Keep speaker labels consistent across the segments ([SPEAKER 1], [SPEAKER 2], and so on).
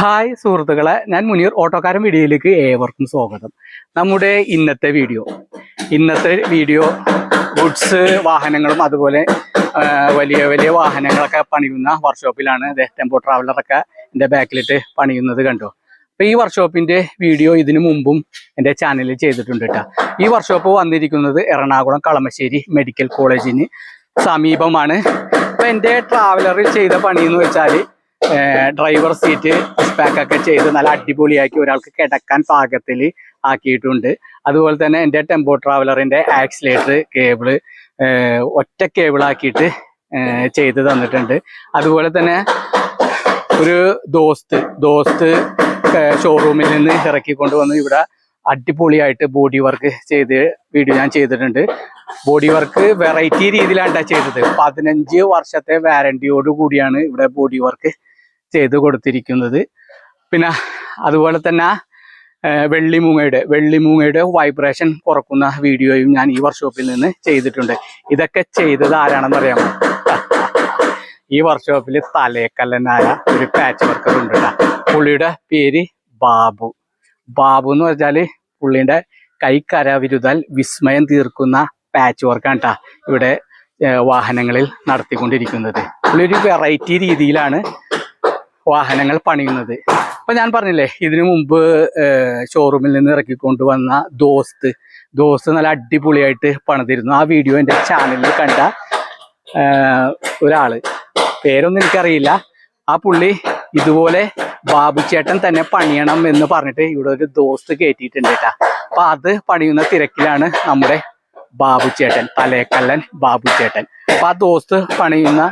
[SPEAKER 1] Hi സുഹൃത്തുക്കളെ ഞാൻ മുനീർ ഓട്ടോക്കാരൻ വീഡിയോയിലേക്ക് ഏവർക്കും സ്വാഗതം. നമ്മുടെ ഇന്നത്തെ വീഡിയോ. ഇന്നത്തെ വീഡിയോ ഗുഡ്സ് വാഹനങ്ങളും അതുപോലെ വലിയ വലിയ വാഹനങ്ങളൊക്കെ പണിയുന്ന വർക്ക്ഷോപ്പിലാണ് ടെമ്പോ ട്രാവലറൊക്കെ എന്റെ ബാക്കിലിട്ട് പണിയുന്നത് കണ്ടു? അപ്പോൾ ഈ വർക്ക്ഷോപ്പിന്റെ വീഡിയോ ഇതിനു മുമ്പും എന്റെ ചാനലിൽ ചെയ്തിട്ടുണ്ട് കേട്ടോ. ഈ വർക്ക്ഷോപ്പ് വന്നിരിക്കുന്നത് എറണാകുളം കളമശ്ശേരി മെഡിക്കൽ കോളേജിന് സമീപമാണ്. അപ്പോൾ എന്റെ ട്രാവലറിൽ ചെയ്ത പണിയെന്ന് വെച്ചാൽ ഡ്രൈവർ സീറ്റ് പാക്ക് ഒക്കെ ചെയ്ത് നല്ല അടിപൊളിയാക്കി ഒരാൾക്ക് കിടക്കാൻ പാകത്തിൽ ആക്കിയിട്ടുണ്ട്. അതുപോലെ തന്നെ എന്റെ ടെമ്പോ ട്രാവലറിന്റെ ആക്സിലേറ്റർ കേബിൾ ഒറ്റ ഏർ ചെയ്ത് തന്നിട്ടുണ്ട്. അതുപോലെ തന്നെ ഒരു ദോസ്ത് ദോസ്ത് ഷോറൂമിൽ നിന്ന് ഇറക്കി കൊണ്ടുവന്ന് ഇവിടെ അടിപൊളിയായിട്ട് ബോഡി വർക്ക് ചെയ്ത് വീഡിയോ ഞാൻ ചെയ്തിട്ടുണ്ട്. ബോഡി വർക്ക് വെറൈറ്റി രീതിയിലാണ് ചെയ്തത്. പതിനഞ്ച് വർഷത്തെ വാറണ്ടിയോട് കൂടിയാണ് ഇവിടെ ബോഡി വർക്ക് ചെയ്ത് കൊടുത്തിരിക്കുന്നത്. പിന്നെ അതുപോലെ തന്നെ വെള്ളിമൂങ്ങയുടെ വെള്ളിമൂങ്ങയുടെ വൈബ്രേഷൻ കുറക്കുന്ന വീഡിയോയും ഞാൻ ഈ വർക്ക്ഷോപ്പിൽ നിന്ന് ചെയ്തിട്ടുണ്ട്. ഇതൊക്കെ ചെയ്തത് ആരാണെന്ന് അറിയാമോ? ഈ വർക്ക്ഷോപ്പിൽ തലേക്കല്ലനായ ഒരു പാച്ച് വർക്കർ ഉണ്ട്. പുള്ളിയുടെ പേര് ബാബു. ബാബു എന്ന് വെച്ചാൽ പുള്ളിയുടെ കൈക്കരവിരുതൽ വിസ്മയം തീർക്കുന്ന പാച്ച് വർക്കാണ് ട്ടാ ഇവിടെ വാഹനങ്ങളിൽ നടത്തിക്കൊണ്ടിരിക്കുന്നത്. പുള്ളി ഒരു വെറൈറ്റി രീതിയിലാണ് വാഹനങ്ങൾ പണിയുന്നത്. അപ്പൊ ഞാൻ പറഞ്ഞില്ലേ ഇതിനു മുമ്പ് ഷോറൂമിൽ നിന്ന് ഇറക്കിക്കൊണ്ട് വന്ന ദോസ്ത് ദോസ്ത് നല്ല അടിപൊളിയായിട്ട് പണിതിരുന്നു. ആ വീഡിയോ എന്റെ ചാനലിൽ കണ്ട ഒരാൾ. പേരൊന്നും എനിക്കറിയില്ല. ആ പുള്ളി ഇതുപോലെ ബാബു ചേട്ടൻ തന്നെ പണിയണം എന്ന് പറഞ്ഞിട്ട് ഇവിടെ ഒരു ദോസ്ത് കയറ്റിയിട്ടുണ്ട് കേട്ടാ. അപ്പൊ അത് പണിയുന്ന തിരക്കിലാണ് നമ്മുടെ ബാബു ചേട്ടൻ തലേക്കല്ലൻ ബാബു ചേട്ടൻ. അപ്പൊ ആ ദോസ്ത് പണിയുന്ന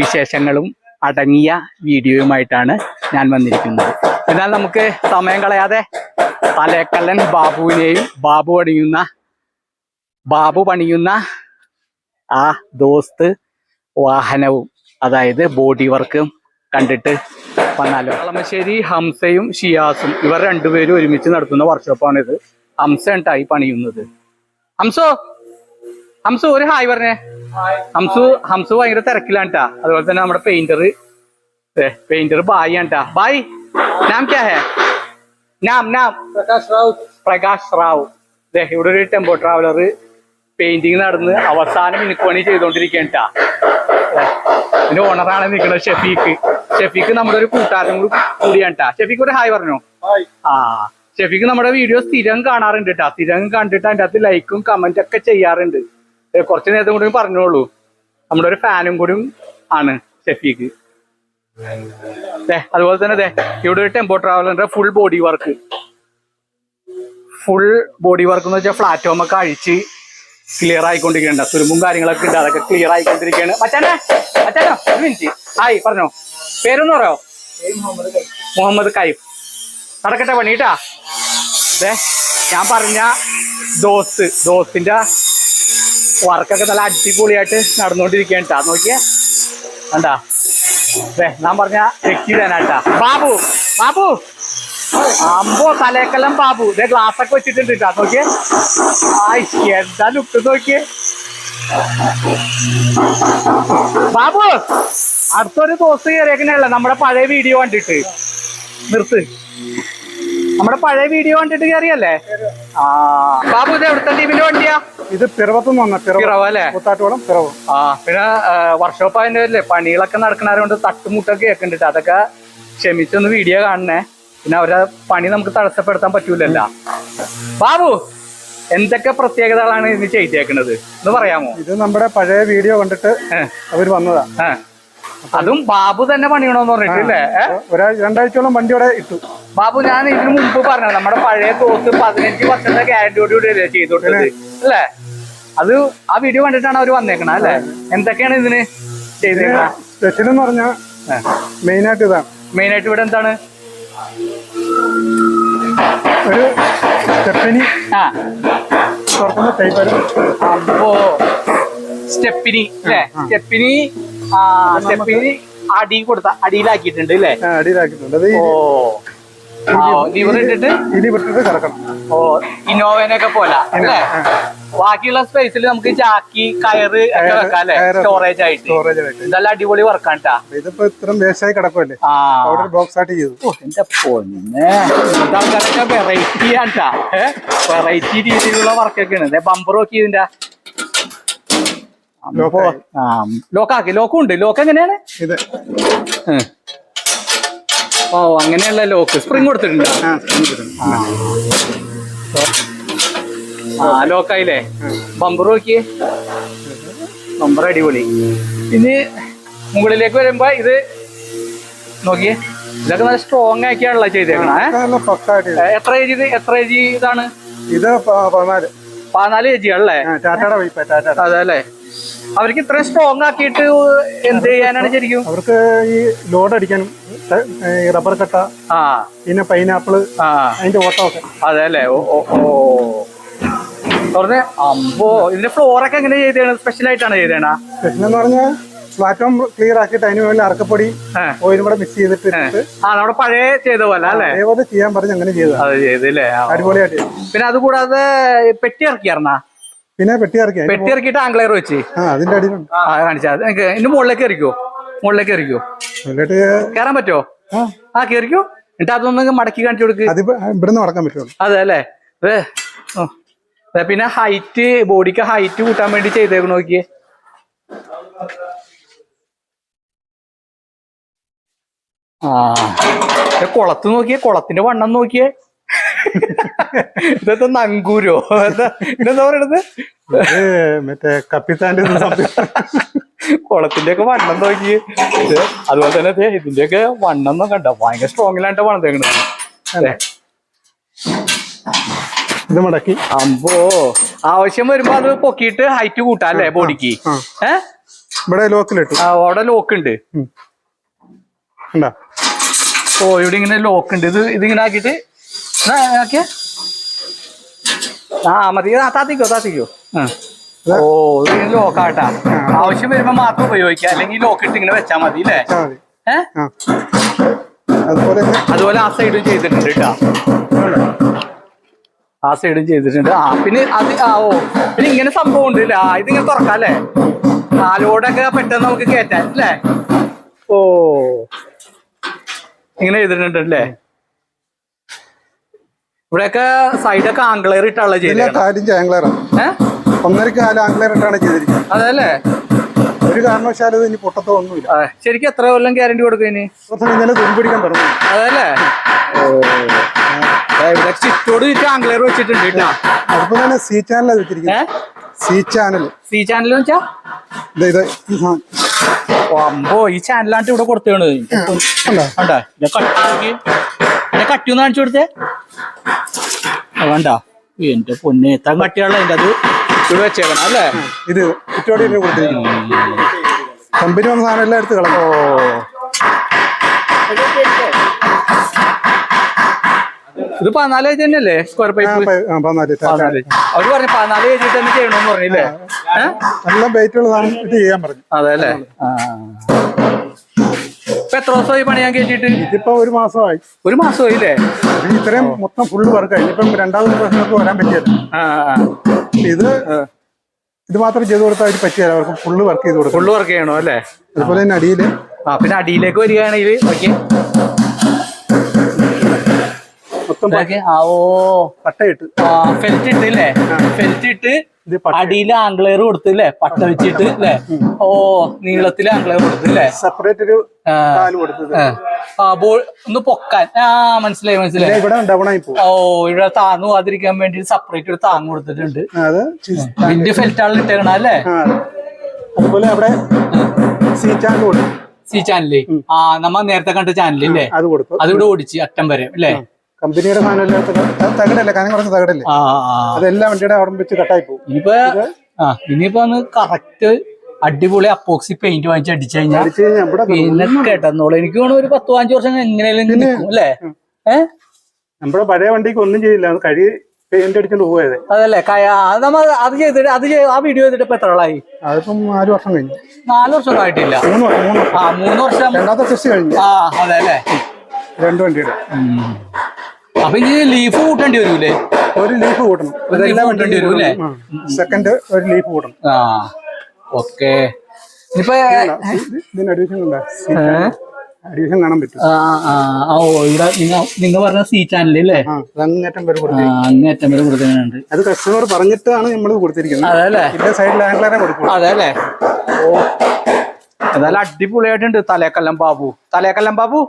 [SPEAKER 1] വിശേഷങ്ങളും അടങ്ങിയ വീഡിയോയുമായിട്ടാണ് ഞാൻ വന്നിരിക്കുന്നത്. എന്നാൽ നമുക്ക് സമയം കളയാതെ തലേക്കല്ലൻ ബാബുവിനെയും ബാബു പണിയുന്ന ബാബു പണിയുന്ന ആ ദോസ്ത് വാഹനവും അതായത് ബോഡി വർക്കും കണ്ടിട്ട് വന്നാലോ? കളമശ്ശേരി ഹംസയും ഷിയാസും ഇവർ രണ്ടുപേരും ഒരുമിച്ച് നടത്തുന്ന വർക്ക്ഷോപ്പാണിത് ഹംസ ഉണ്ടായി പണിയുന്നത്. ഹംസോ ഹംസോ ഒരു ഹായ് പറഞ്ഞേ. ഹംസു ഹംസു ഭയങ്കര തിരക്കിലാണ് കേട്ടാ അതുപോലെ തന്നെ നമ്മുടെ പെയിന്റർ പെയിന്റർ ബായി ആണ് ട്ടാ ബായ് നാം ക്യാ ഹേ? നാം നാം.
[SPEAKER 2] പ്രകാശ് റാവു.
[SPEAKER 1] പ്രകാശ് റാവു. ഇവിടെ ഒരു ടെമ്പോ ട്രാവലർ പെയിന്റിങ് നടന്ന് അവസാനം എനിക്ക് പണി ചെയ്തോണ്ടിരിക്കുകയാണ് ട്ടാ ദേ, ഇതിന്റെ ഓണറാണ് നിൽക്കുന്നത് ഷെഫീഖ്. ഷെഫീഖ് നമ്മുടെ ഒരു കൂട്ടുകാരനും കൂടി കൂടിയാണ് കേട്ടാ ഷെഫീഖ് ഒരു ഹായ് പറഞ്ഞോ? ആ ഷെഫീഖ് നമ്മുടെ വീഡിയോ സ്ഥിരം കാണാറുണ്ട് കേട്ടാ സ്ഥിരം കണ്ടിട്ട് അതിന്റെ അകത്ത് ലൈക്കും കമന്റ് ഒക്കെ ചെയ്യാറുണ്ട്. കുറച്ച് നേരത്തെ കൂടി പറഞ്ഞോളൂ. നമ്മുടെ ഒരു ഫാനും കൂടി ആണ് ഷെഫിക്ക് അതുപോലെ തന്നെ അതെ ഇവിടെ ഒരു tempo ട്രാവലറിന്റെ full body work full body work എന്ന് വെച്ചാൽ പ്ലാറ്റ്ഫോം ഒക്കെ അഴിച്ച് ക്ലിയർ ആയിക്കൊണ്ടിരിക്കുന്നുണ്ട്. തുരുമ്പും കാര്യങ്ങളൊക്കെ ഉണ്ട്. അതൊക്കെ ക്ലിയർ ആയിക്കൊണ്ടിരിക്കുകയാണ്. മച്ചാനെ മച്ചാനോ ഒരു മിനിറ്റ് ആയി പറഞ്ഞോ. പേരൊന്ന് പറയോ?
[SPEAKER 2] മുഹമ്മദ്
[SPEAKER 1] കൈഫ് നടക്കട്ടെ പണിട്ടാ ദേ ഞാൻ പറഞ്ഞ ദോസ് ദോസ്തിന്റെ വർക്കൊക്കെ നല്ല അടിപൊളിയായിട്ട് നടന്നുകൊണ്ടിരിക്കുകയാണ് കേട്ടോ നോക്കിയേ. കണ്ടാ? അതെ ഞാൻ പറഞ്ഞ വ്യക്തി തന്നെട്ടാ ബാബു ബാബു. അമ്പോ തലേക്കെല്ലാം ബാബു. ഇതേ ഗ്ലാസ് ഒക്കെ വെച്ചിട്ടുണ്ട് കേട്ടോ നോക്കിയേ. ആയി എന്താ ലുക്ക് നോക്കിയേ. ബാബു അടുത്തൊരു ദിവസം കയറിയേക്കണല്ല നമ്മുടെ പഴയ വീഡിയോ കണ്ടിട്ട്. നിർത്ത്. നമ്മുടെ പഴയ വീഡിയോ കണ്ടിട്ട് കയറിയല്ലേ ആ. ബാബു ഇത് എവിടുത്തെ ടീമിന്റെ വണ്ടിയാ?
[SPEAKER 2] ഇത് പിറവത്തുനിന്ന് വന്ന പിറവ.
[SPEAKER 1] പിറവ അല്ലേ?
[SPEAKER 2] കൂത്താട്ടോളം പിറവ്.
[SPEAKER 1] ആ പിന്നെ വർക്ക്ഷോപ്പ് അതിന്റെ അല്ലേ പണികളൊക്കെ നടക്കണതുകൊണ്ട് തട്ടുമുട്ടൊക്കെ കേൾക്കുന്നുണ്ട്. അതൊക്കെ ക്ഷമിച്ചൊന്ന് വീഡിയോ കാണണേ. പിന്നെ അവരെ പണി നമുക്ക് തടസ്സപ്പെടുത്താൻ പറ്റൂലല്ല. ബാബു എന്തൊക്കെ പ്രത്യേകതകളാണ് ഇനി ചെയ്തേക്കുന്നത്? എന്ന് പറയാമോ?
[SPEAKER 2] ഇത് നമ്മുടെ പഴയ വീഡിയോ കണ്ടിട്ട്
[SPEAKER 1] അവർ
[SPEAKER 2] അവർ വന്നതാ.
[SPEAKER 1] അതും ബാബു തന്നെ പണിയണോന്ന് പറഞ്ഞിട്ടില്ലേ?
[SPEAKER 2] രണ്ടാഴ്ചയോളം വണ്ടി ഇവിടെ ഇട്ടു.
[SPEAKER 1] ബാബു ഞാൻ ഇതിനു മുമ്പ് പറഞ്ഞു നമ്മുടെ പഴയ തോത്ത് പതിനഞ്ച് വർഷത്തെ ഗ്യാരണ്ടിയോട് അല്ലേ ചെയ്തോട്ടത്? അല്ലേ? അത് ആ വീഡിയോ കണ്ടിട്ടാണ് അവർ വന്നേക്കണ അല്ലേ? എന്തൊക്കെയാണ് ഇതിന് ചെയ്തേക്കണ?
[SPEAKER 2] പറഞ്ഞ എന്ന് പറഞ്ഞാൽ മെയിൻ ആയിട്ട് ഇതാണ്.
[SPEAKER 1] മെയിൻ ആയിട്ട് ഇവിടെ എന്താണ്?
[SPEAKER 2] ഒരു സ്റ്റെപ്പിനി
[SPEAKER 1] ആ.
[SPEAKER 2] തുറക്കുന്ന ടൈപ്പ്
[SPEAKER 1] അപ്പോ സ്റ്റെപ്പിനി അല്ലേ? സ്റ്റെപ്പിനി സ്റ്റെപ്പിനി അടി കൊടുത്ത അടിയിലാക്കിയിട്ടുണ്ട് അല്ലേ?
[SPEAKER 2] അടിയിലാക്കിയിട്ടുണ്ട്.
[SPEAKER 1] ഓ.
[SPEAKER 2] ഇന്നോവനൊക്കെ കിടക്കണം
[SPEAKER 1] ഓ ഇന്നോവേനൊക്കെ പോലെ. അല്ലേ? ബാക്കിയുള്ള സ്പേസിൽ നമുക്ക് ചാക്കി കയറ് ഒക്കെ വെക്കാം അല്ലെ? സ്റ്റോറേജ് ആയിട്ട്. ഇതെല്ലാം അടിപൊളി വർക്കാണ്ടാ
[SPEAKER 2] ഇതിപ്പോ ഇത്രയും വേസ്റ്റായി കിടക്കുമല്ലേ ബോക്സ് ആയിട്ട് ചെയ്തു.
[SPEAKER 1] ഓ, എന്റെ പൊന്നെ. ഇതാൾക്കാരൊക്കെ വെറൈറ്റി ആണ് വെറൈറ്റി രീതിയിലുള്ള വർക്കൊക്കെയാണ് ബമ്പർ നോക്കി ഇതിന്റെ
[SPEAKER 2] ലോക്കായി.
[SPEAKER 1] ആ ലോക്കാക്കി. ലോക്കും ഉണ്ട് ലോക്ക് എങ്ങനെയാണ്?
[SPEAKER 2] ഇത്.
[SPEAKER 1] ഓ അങ്ങനെയുള്ള ലോക്ക്. സ്പ്രിങ് കൊടുത്തിട്ടുണ്ട്?
[SPEAKER 2] ആ
[SPEAKER 1] ലോക്കായില്ലേ? ബമ്പർ നോക്കിയേ. ബമ്പർ അടിപൊളി. ഇനി മുകളിലേക്ക് വരുമ്പോ ഇത് നോക്കിയേ. ഇതൊക്കെ നല്ല സ്ട്രോങ് ആക്കിയാണല്ലോ ചെയ്തേക്കണേ. എത്ര ഏജ് ഇത്? എത്ര ഏജ് ഇതാണ്?
[SPEAKER 2] ഇത് പതിനാല്.
[SPEAKER 1] പതിനാല് ഏജ് ആണല്ലേ? അതെ അല്ലേ അവർക്ക് ഇത്രയും സ്ട്രോങ് ആക്കിയിട്ട് എന്ത് ചെയ്യാനാണ് ശരിക്കും?
[SPEAKER 2] അവർക്ക് ഈ ലോഡ് അടിക്കാനും റബ്ബർ കട്ട
[SPEAKER 1] ആ.
[SPEAKER 2] പിന്നെ
[SPEAKER 1] പൈനാപ്പിൾ
[SPEAKER 2] അതിന്റെ ഓട്ടമൊക്കെ.
[SPEAKER 1] അതെ അല്ലേ? ഓ തുറന്ന് അമ്പോ ഇതിന്റെ ഫ്ലോറൊക്കെ എങ്ങനെ ചെയ്തേണ്? സ്പെഷ്യൽ ആയിട്ടാണ് ചെയ്തേണ?
[SPEAKER 2] സ്പെഷ്യൽ എന്ന് പറഞ്ഞാൽ പ്ലാറ്റ്ഫോം ക്ലിയർ ആക്കിയിട്ട് അതിന് മുകളിൽ അറക്കപ്പൊടി ഓയിലും കൂടെ മിക്സ് ചെയ്തിട്ട്
[SPEAKER 1] ആ. നമ്മുടെ പഴയ ചെയ്ത പോലെ അല്ലേ?
[SPEAKER 2] അതേപോലെ ചെയ്യാൻ പറഞ്ഞ് അങ്ങനെ ചെയ്തു
[SPEAKER 1] അത് ചെയ്തല്ലേ.
[SPEAKER 2] അടിപൊളിയായിട്ട്.
[SPEAKER 1] പിന്നെ അതുകൂടാതെ പെട്ടി ഇറക്കിയാർന്നാ
[SPEAKER 2] പിന്നെ പെട്ടി ഇറക്കി അതിന്
[SPEAKER 1] പെട്ടി ഇറക്കിയിട്ട് ആംഗ്ലയർ വെച്ച്.
[SPEAKER 2] അതിന്റെ അടിയിലുണ്ട്
[SPEAKER 1] കാണിച്ചാ. എനിക്ക് ഇന്ന് മുകളിലേക്ക് എറിക്കോ മുകളിലേക്ക് എറിക്കോ കയറാൻ പറ്റുമോ
[SPEAKER 2] ആ.
[SPEAKER 1] കയറിക്കോ. കേറിക്കോ എന്നിട്ട് അതൊന്ന് മടക്കി കാണിച്ചു കൊടുക്ക്.
[SPEAKER 2] അതിപ്പോ ഇവിടുന്ന് നടക്കാൻ പറ്റും
[SPEAKER 1] അതെ അല്ലേ. പിന്നെ ഹൈറ്റ് ബോഡിക്ക് ഹൈറ്റ് കൂട്ടാൻ വേണ്ടി ചെയ്തേക്കണ നോക്കിയേ. ആ. കുളത്ത് നോക്കിയേ കുളത്തിന്റെ വണ്ണം നോക്കിയേ. ഇതെന്താ നങ്കൂരോ? എന്താ ഇതെന്താ പറയണത്?
[SPEAKER 2] മറ്റേ കപ്പിത്താന്റെ.
[SPEAKER 1] കുളത്തിന്റെ ഒക്കെ വണ്ണം നോക്കി. അതുപോലെ തന്നെ അതെ ഇതിന്റെ ഒക്കെ വണ്ണം നോക്കണ്ട ഭയങ്കര സ്ട്രോങ്ങിലാണ്ട് വളർത്തേക്കണത് അല്ലേ?
[SPEAKER 2] ഇത് മടക്കി.
[SPEAKER 1] അമ്പോ ആവശ്യം വരുമ്പോ അത് പൊക്കിയിട്ട് ഹൈറ്റ് കൂട്ടാല്ലേ ബോഡിക്ക്
[SPEAKER 2] ആ.
[SPEAKER 1] ഏ?
[SPEAKER 2] ഇവിടെ ലോക്കിലിട്ടു
[SPEAKER 1] അവിടെ ലോക്ക് ഉണ്ട്. ഓ ഇവിടെ ഇങ്ങനെ ലോക്ക് ഉണ്ട്. ഇത് ഇതിങ്ങനെ ആക്കിയിട്ട് ആക്കിയേ ആ മതി. ആ താത്തിക്കോ താത്തിക്കോ. ഓ ഇത് ഇങ്ങനെ ലോക്കാട്ടാ ആവശ്യം വരുമ്പോ മാത്രം ഉപയോഗിക്കാം. അല്ലെങ്കിൽ ലോക്ക് ഇട്ട് ഇങ്ങനെ വെച്ചാ മതി അല്ലേ
[SPEAKER 2] അതുപോലെ
[SPEAKER 1] ആ സൈഡും ചെയ്തിട്ടുണ്ട് കേട്ടാ ആ സൈഡും ചെയ്തിട്ടുണ്ട്. ആ പിന്നെ അത് ആ ഓ. പിന്നെ ഇങ്ങനെ സംഭവം ഉണ്ട്? ആ ഇതിങ്ങനെ തുറക്കാം അല്ലേ ആ ലോഡൊക്കെ പെട്ടെന്ന് നമുക്ക് കേറ്റാൻ അല്ലേ ഓ. ഇങ്ങനെ ചെയ്തിട്ടുണ്ട് അല്ലേ ഇവിടെയൊക്കെ സൈഡൊക്കെ ആംഗ്ലയർ ഇട്ടാണല്ലോ ചെയ്തത്
[SPEAKER 2] കാലിഞ്ച് ആംഗ്ലറാണ്
[SPEAKER 1] ഏ?
[SPEAKER 2] ഒന്നര കാലം ആംഗ്ലർ ഇട്ടാണ് ചെയ്തിരിക്കുന്നത്.
[SPEAKER 1] അതല്ലേ?
[SPEAKER 2] ഒരു കാരണവശാലും ഇനി പൊട്ടത്തോ ഒന്നുമില്ല.
[SPEAKER 1] ശരിക്കും എത്ര കൊല്ലം ഗ്യാരണ്ടി കൊടുക്കും ഇനി?
[SPEAKER 2] കുറച്ച് കഴിഞ്ഞാൽ തുരുമ്പിടിക്കാൻ തുടങ്ങും.
[SPEAKER 1] അതല്ലേ? ഇവിടെ ചുറ്റോട് ചുറ്റും ആംഗ്ലയർ വെച്ചിട്ടുണ്ട് കേട്ടാ.
[SPEAKER 2] അതുപോലെ തന്നെ സി ചാനലാണ് വെച്ചിരിക്കുന്നത്. സി ചാനൽ
[SPEAKER 1] സി ചാനൽ വെച്ചാ?
[SPEAKER 2] ഇത്.
[SPEAKER 1] അമ്പോ ഈ ചാനലാണ്ട് ഇവിടെ കൊടുത്തേണ്
[SPEAKER 2] കണ്ടോ?
[SPEAKER 1] കണ്ടാ ഇതിന്റെ കട്ടി നോക്കി ഇതിന്റെ കട്ടി ഒന്ന് കാണിച്ചു കൊടുത്തേ. വേണ്ട. എന്റെ പൊന്നെ എത്താൻ കട്ടിയുള്ള അതിന്റെ അത്. ഇവിടെ വെച്ചേക്കണം അല്ലേ?
[SPEAKER 2] ഇത് ഇരുന്ന് കൊടുത്തിരിക്കുന്നു. കമ്പനി വന്ന സാധനം എല്ലാം എടുത്ത് കളഞ്ഞു.
[SPEAKER 1] ഇത് പതിനാല് ഏജ് തന്നെയല്ലേ? സ്ക്വയർ പൈപ്പ് അവർ പറഞ്ഞു പതിനാല് ഏജ് തന്നെ ചെയ്യണമെന്ന് പറഞ്ഞില്ലേ? നല്ല
[SPEAKER 2] എല്ലാം വെയിറ്റുള്ള സാധനം ഇത് ചെയ്യാൻ പറഞ്ഞു.
[SPEAKER 1] അതെ അല്ലേ? ആ. ഇപ്പൊ എത്ര ദിവസമായി പണിയാൻ കേട്ടിട്ട്
[SPEAKER 2] ഇതിപ്പോ ഒരു മാസമായി.
[SPEAKER 1] ഒരു മാസമായി
[SPEAKER 2] അല്ലേ ഇത്രയും മൊത്തം ഫുള്ള് വർക്ക് ഇപ്പം രണ്ടാമത് പ്രശ്നങ്ങൾക്ക് വരാൻ
[SPEAKER 1] പറ്റിയത്
[SPEAKER 2] ഇത് ഇത് മാത്രം ചെയ്ത് കൊടുത്താൽ അവർ പറ്റിയാൽ അവർക്ക് ഫുള്ള് വർക്ക് ചെയ്ത് കൊടുക്കും
[SPEAKER 1] ഫുള്ള് വർക്ക് ചെയ്യണോ അല്ലേ?
[SPEAKER 2] അതുപോലെ തന്നെ അടിയിൽ
[SPEAKER 1] ആ പിന്നെ അടിയിലേക്ക് വരികയാണെങ്കിൽ ഓക്കെ.
[SPEAKER 2] മൊത്തം
[SPEAKER 1] ആ ഓ.
[SPEAKER 2] പട്ടയിട്ട്.
[SPEAKER 1] ആ ഫെൽറ്റ് ഇട്ട് അല്ലേ ഫെൽറ്റ് ഇട്ട് അടിയിൽ ആംഗ്ലയർ കൊടുത്ത് അല്ലേ പട്ട വെച്ചിട്ട് അല്ലേ ഓ നീളത്തിൽ ആംഗ്ലയർ കൊടുത്ത് അല്ലേ
[SPEAKER 2] സെപ്പറേറ്റ് ഒരു
[SPEAKER 1] ആ, ബോൾ ഒന്ന് പൊക്കാൻ. ആ മനസ്സിലായി മനസ്സിലായി. ഓ ഇവിടെ താന്നു പോവാതിരിക്കാൻ വേണ്ടി സെപ്പറേറ്റ് ഒരു താങ്ങ് കൊടുത്തിട്ടുണ്ട്. വലിയ ഫെൽറ്റാളിൽ ഇട്ടേക്കണ അല്ലേ?
[SPEAKER 2] ആ, അതുപോലെ അവിടെ സീ
[SPEAKER 1] ചാനലേ ആ നമ്മ നേരത്തെ കണ്ട ചാനലില്ലേ
[SPEAKER 2] അത് കൊടുത്തു.
[SPEAKER 1] അതിവിടെ ഓടിച്ച് അറ്റം വരെ അല്ലേ
[SPEAKER 2] കമ്പനിയുടെ സാധനം തകടല്ലേ? കാരണം കുറച്ച് തകടല്ലേ? അതെല്ലാം വണ്ടിയുടെ അവിടെ വെച്ച് കട്ടായി പോകും
[SPEAKER 1] ഇനിയിപ്പോ ആ ഇനിയിപ്പോ ഒന്ന് കറക്റ്റ് അടിപൊളി അപ്പോക്സി പെയിന്റ് വാങ്ങിച്ച് അടിച്ചു കഴിഞ്ഞാൽ പിന്നെ കേട്ടെന്നോളൂ. എനിക്ക് വേണം ഒരു പത്ത് പതിനഞ്ച് വർഷം എങ്ങനെയാലും നിൽക്കും അല്ലേ?
[SPEAKER 2] നമ്മുടെ പഴയ വണ്ടിക്ക് ഒന്നും ചെയ്യില്ല അത് കഴി പെയിന്റ് അടിച്ചോണ്ട് പോയത്
[SPEAKER 1] അതല്ലേ? നമ്മൾ അത് ചെയ്തിട്ട് അത് ആ വീഡിയോ ചെയ്തിട്ട് ഇപ്പൊ എത്ര ആളായി
[SPEAKER 2] അതിപ്പം നാല് വർഷം കഴിഞ്ഞു.
[SPEAKER 1] നാല് വർഷം ആയിട്ടില്ല.
[SPEAKER 2] മൂന്ന് വർഷം
[SPEAKER 1] ആ മൂന്ന് വർഷം.
[SPEAKER 2] രണ്ടാമത്തെ കഴിഞ്ഞു.
[SPEAKER 1] ആ അതെ അല്ലേ?
[SPEAKER 2] രണ്ട് വണ്ടിയുടെ
[SPEAKER 1] അപ്പൊ ഇനി ലീഫ് കൂട്ടേണ്ടി വരൂലേ?
[SPEAKER 2] ഒരു ലീഫ് കൂട്ടണം.
[SPEAKER 1] കൂട്ടേണ്ടി വരും അല്ലേ?
[SPEAKER 2] സെക്കൻഡ് ഒരു ലീഫ് കൂട്ടണം.
[SPEAKER 1] ആ ഓക്കെ
[SPEAKER 2] ഇതിന് അഡീഷൻ
[SPEAKER 1] ഉണ്ടോ?
[SPEAKER 2] അഡീഷൻ കാണാൻ പറ്റും.
[SPEAKER 1] ഓ ഇവിടെ നിങ്ങ നിങ്ങ പറഞ്ഞ സി ചാനൽ അല്ലേ
[SPEAKER 2] അങ്ങേറ്റം
[SPEAKER 1] ആ, അങ്ങേറ്റം കൊടുക്കുന്നുണ്ട്
[SPEAKER 2] അത് കസ്റ്റമർ പറഞ്ഞിട്ടാണ് നമ്മൾ കൊടുത്തിരിക്കുന്നത്.
[SPEAKER 1] അതല്ലേ
[SPEAKER 2] ഇതിന്റെ സൈഡിൽ ആംഗ്ലറെ കൊടുക്കും.
[SPEAKER 1] അതല്ലേ ഓ. ഏതായാലും അടിപൊളിയായിട്ടുണ്ട് തലേക്കല്ലം ബാബു. തലേക്കല്ലം ബാബു?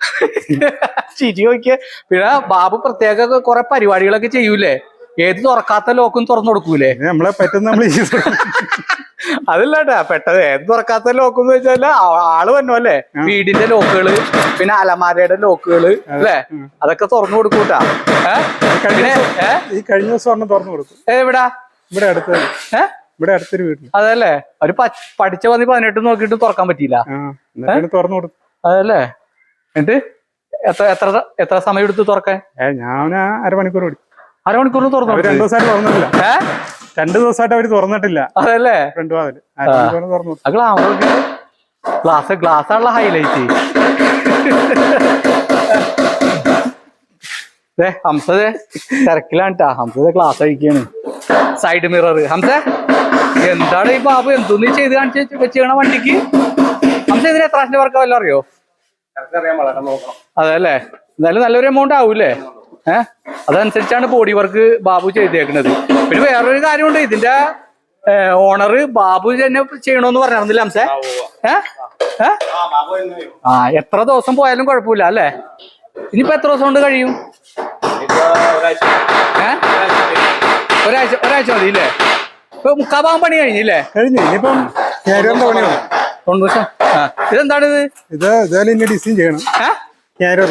[SPEAKER 1] ചിരി നോക്കിയ. പിന്നെ ബാബു പ്രത്യേക കുറെ പരിപാടികളൊക്കെ ചെയ്യൂലേ? ഏത് തുറക്കാത്ത ലോക്കും തുറന്നു കൊടുക്കൂലേ?
[SPEAKER 2] നമ്മളെ പറ്റുന്ന നമ്മൾ
[SPEAKER 1] അതല്ലാട്ടാ പെട്ടത് ഏത് തുറക്കാത്ത ലോക്ക് എന്ന് വെച്ചാൽ ആൾ വന്നു അല്ലേ? വീടിന്റെ ലോക്കുകൾ പിന്നെ അലമാരയുടെ ലോക്കുകൾ അല്ലേ? അതൊക്കെ തുറന്നു കൊടുക്കൂട്ടാ?
[SPEAKER 2] ഈ കഴിഞ്ഞ ദിവസം ഒരെണ്ണം തുറന്നു കൊടുക്കും
[SPEAKER 1] എവിടാ?
[SPEAKER 2] ഇവിടെ അടുത്ത്. ഇവിടെ അടുത്തൊരു വീട്ടിൽ
[SPEAKER 1] അതല്ലേ? അവർ പഠിച്ച പതി പതിനെട്ട് നോക്കിയിട്ട് തുറക്കാൻ പറ്റിയില്ല.
[SPEAKER 2] തുറന്നു കൊടുക്കും
[SPEAKER 1] അതല്ലേ? എന്നിട്ട് എത്ര എത്ര എത്ര സമയം എടുത്ത് തുറക്കാൻ
[SPEAKER 2] ഞാൻ അരമണിക്കൂർ ഓടി
[SPEAKER 1] അരമണിക്കൂറിൽ തുറന്നു?
[SPEAKER 2] രണ്ടു ദിവസമായിട്ട് തുറന്നിട്ടില്ല. രണ്ടു ദിവസമായിട്ട് അവർ തുറന്നിട്ടില്ല.
[SPEAKER 1] അതല്ലേ?
[SPEAKER 2] രണ്ടു വാതിൽ തുറന്നു.
[SPEAKER 1] ഗ്ലാസ് ഗ്ലാസ് ആണല്ലോ ഹൈലൈറ്റ് ദേ ഹംസദേ തിരക്കിലാണ് കേട്ടാ ഹംസദേ ഗ്ലാസ് അഴിക്കാണ് സൈഡ് മിറർ ഹംസ എന്താണ് ഈ ബാബു? എന്തോന്ന് ചെയ്ത് കാണിച്ചു വെച്ചാണ് വണ്ടിക്ക്? ഹംസ ഇതിന് എത്ര പ്രാവശ്യം വർക്ക് അതെല്ലേ? എന്തായാലും നല്ലൊരു എമൗണ്ട് ആവൂല്ലേ? ഏഹ് അതനുസരിച്ചാണ് ബോഡി വർക്ക് ബാബു ചെയ്തേക്കുന്നത് പിന്നെ വേറൊരു കാര്യമുണ്ട് ഇതിന്റെ ഓണർ ബാബു തന്നെ ചെയ്യണോന്ന് പറഞ്ഞിരുന്നില്ല ഹംസേ? ആ എത്ര ദിവസം പോയാലും കുഴപ്പമില്ല അല്ലേ? ഇനിയിപ്പോ എത്ര ദിവസം കൊണ്ട് കഴിയും? ഒരാഴ്ച. ഒരാഴ്ച മതി ഇല്ലേ ഇപ്പൊ മുക്കാഭാഗം പണി കഴിഞ്ഞില്ലേ?
[SPEAKER 2] കഴിഞ്ഞു ഇനിയിപ്പം
[SPEAKER 1] തൊണ്ണൂറ് ദിവസം ആ ഇതെന്താണ് ഇത്?
[SPEAKER 2] ഇത് ഇതായാലും ഇനി ഡിസൈൻ ചെയ്യണം.
[SPEAKER 1] ഏ?
[SPEAKER 2] ക്യാരിയർ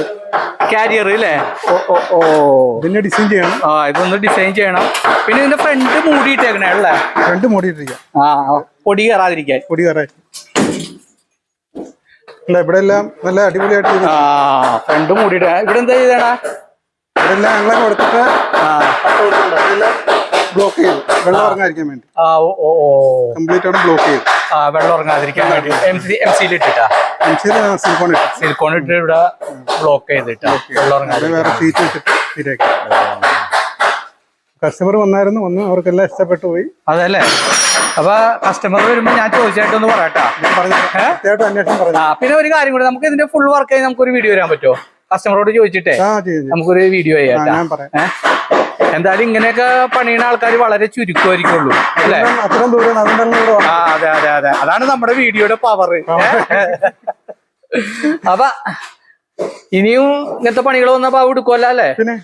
[SPEAKER 1] കാരിയർ അല്ലേ ഓ ഓ ഓ.
[SPEAKER 2] ഇതിന്റെ ഡിസൈൻ ചെയ്യണം.
[SPEAKER 1] ആ ഇതൊന്ന് ഡിസൈൻ ചെയ്യണം. പിന്നെ ഇതിന്റെ ഫ്രണ്ട് മൂടിയിട്ടേക്കണേ അല്ലേ?
[SPEAKER 2] രണ്ട് മൂടിയിട്ടിരിക്കാം.
[SPEAKER 1] ആ പൊടി കയറാതിരിക്കാൻ.
[SPEAKER 2] പൊടി കയറാൻ. അല്ല ഇവിടെ എല്ലാം നല്ല അടിപൊളിയായിട്ട് ചെയ്തു.
[SPEAKER 1] ആ ഫ്രണ്ട് മൂടിയിട്ട്. ഇവിടെ എന്താ ചെയ്തേടാ?
[SPEAKER 2] ഇവിടെ എല്ലാം ഞങ്ങളെ കൊടുത്തിട്ട്
[SPEAKER 1] ആ.
[SPEAKER 2] ബ്ലോക്ക് ചെയ്തു. വെള്ളം ഇറങ്ങാതിരിക്കാൻ വേണ്ടി.
[SPEAKER 1] ആ ഓ ഓ.
[SPEAKER 2] കംപ്ലീറ്റ് ആണ് ബ്ലോക്ക് ചെയ്തു.
[SPEAKER 1] ആ വെള്ളം ഇറങ്ങാതിരിക്കാൻ വേണ്ടി. എം സി എം സിയിൽ ഇട്ടിട്ടാ?
[SPEAKER 2] സിലിക്കോൺ ഇട്ടു.
[SPEAKER 1] സിലിക്കോൺ ഇട്ട് ഇവിടെ ബ്ലോക്ക് ചെയ്തിട്ടാ? വെള്ളം ഇറങ്ങാതെ
[SPEAKER 2] വേറെ ഷീറ്റ് ഇട്ടിട്ട് ശരിയാക്കി. കസ്റ്റമർ വന്നായിരുന്നു. വന്ന് അവർക്കെല്ലാം ഇഷ്ടപ്പെട്ടു പോയി.
[SPEAKER 1] അതല്ലേ? അപ്പൊ കസ്റ്റമർ വരുമ്പോ ഞാൻ ചോദിച്ചായിട്ടൊന്ന് പറയട്ടാ. പിന്നെ ഒരു കാര്യം കൂടെ. നമുക്ക് ഇതിന്റെ ഫുൾ വർക്ക് ആയി നമുക്കൊരു വീഡിയോ വരാൻ പറ്റുമോ കസ്റ്റമറോട് ചോദിച്ചിട്ടേ. നമുക്കൊരു വീഡിയോ ചെയ്യാം
[SPEAKER 2] ഞാൻ പറയാം.
[SPEAKER 1] ഏഹ് എന്തായാലും ഇങ്ങനെയൊക്കെ പണിയുന്ന ആൾക്കാർ വളരെ ചുരുക്കമായിരിക്കുള്ളൂ അല്ലേ?
[SPEAKER 2] അത്രയും- ദൂരം.
[SPEAKER 1] ആ അതെ അതെ അതെ. അതാണ് നമ്മുടെ വീഡിയോയുടെ പവർ അപ്പൊ ഇനിയും ഇങ്ങനത്തെ പണികൾ വന്നപ്പോ അവ എടുക്കുമല്ലോ അല്ലേ?
[SPEAKER 2] പിന്നെ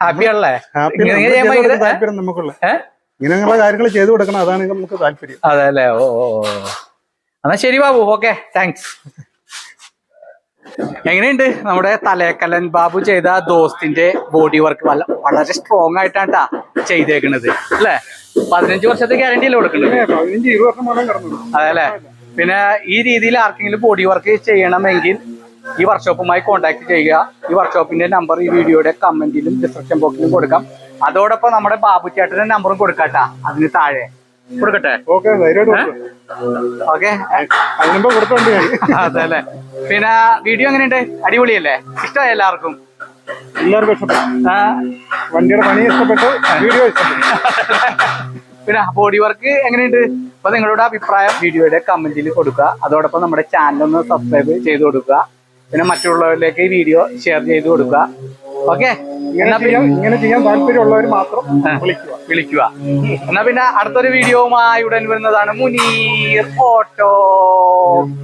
[SPEAKER 1] ഹാപ്പി ആണല്ലേ?
[SPEAKER 2] Happy
[SPEAKER 1] ഇങ്ങനെ
[SPEAKER 2] നമ്മൾ
[SPEAKER 1] ചെയ്യാൻ
[SPEAKER 2] ചെയ്ത്
[SPEAKER 1] ഭയങ്കര
[SPEAKER 2] കൊടുക്കുന്ന താല്പര്യം നമുക്കുള്ള.
[SPEAKER 1] ഏഹ്
[SPEAKER 2] ഇങ്ങനെയുള്ള കാര്യങ്ങൾ ചെയ്തു കൊടുക്കണം. അതാണ് നമുക്ക് താല്പര്യം.
[SPEAKER 1] അതെ അല്ലേ? ഓ. എന്നാ ശരി ബാബു ഓക്കെ. താങ്ക്സ് എങ്ങനെയുണ്ട്? നമ്മുടെ തലേക്കല്ലൻ ബാബു ചെയ്ത ദോസ്തിന്റെ ബോഡി വർക്ക് വളരെ സ്ട്രോങ് ആയിട്ടാണ് കേട്ടാ ചെയ്തേക്കുന്നത് അല്ലേ? പതിനഞ്ച് വർഷത്തെ ഗ്യാരണ്ടി അല്ലേ കൊടുക്കുന്നത് അതെ അല്ലേ? പിന്നെ ഈ രീതിയിൽ ആർക്കെങ്കിലും ബോഡി വർക്ക് ചെയ്യണമെങ്കിൽ ഈ വർക്ക്ഷോപ്പുമായി കോൺടാക്ട് ചെയ്യുക. ഈ വർക്ക്ഷോപ്പിന്റെ നമ്പർ ഈ വീഡിയോയുടെ കമന്റിലും ഡിസ്ക്രിപ്ഷൻ ബോക്സിലും കൊടുക്കാം. അതോടൊപ്പം നമ്മുടെ ബാബു ചേട്ടന്റെ നമ്പറും കൊടുക്കാട്ടാ അതിന് താഴെ. കൊടുക്കട്ടെ?
[SPEAKER 2] ഓക്കെ.
[SPEAKER 1] ഓക്കെ. അതെ അല്ലെ പിന്നെ വീഡിയോ എങ്ങനെയുണ്ട്? അടിപൊളിയല്ലേ? ഇഷ്ടമായി എല്ലാവർക്കും?
[SPEAKER 2] എല്ലാവർക്കും ഇഷ്ടപ്പെട്ടു.
[SPEAKER 1] ആ,
[SPEAKER 2] വണ്ടിയുടെ പണി ഇഷ്ടപ്പെട്ടു വീഡിയോ ഇഷ്ടപ്പെട്ടു.
[SPEAKER 1] പിന്നെ ബോഡി വർക്ക് എങ്ങനെയുണ്ട്? അപ്പൊ നിങ്ങളുടെ അഭിപ്രായം വീഡിയോയുടെ കമന്റിൽ കൊടുക്കുക. അതോടൊപ്പം നമ്മുടെ ചാനൽ ഒന്ന് സബ്സ്ക്രൈബ് ചെയ്ത് കൊടുക്കുക. പിന്നെ മറ്റുള്ളവരിലേക്ക് ഈ വീഡിയോ ഷെയർ ചെയ്ത് കൊടുക്കുക. ഓക്കെ എന്നാ
[SPEAKER 2] പിന്നെ ഇങ്ങനെ ചെയ്യാൻ താല്പര്യമുള്ളവർ മാത്രം. വിളിക്കുക.
[SPEAKER 1] വിളിക്കുക. എന്നാ പിന്നെ അടുത്തൊരു വീഡിയോവുമായി ഉടൻ വരുന്നതാണ് മുനീർ ഓട്ടോക്കാരൻ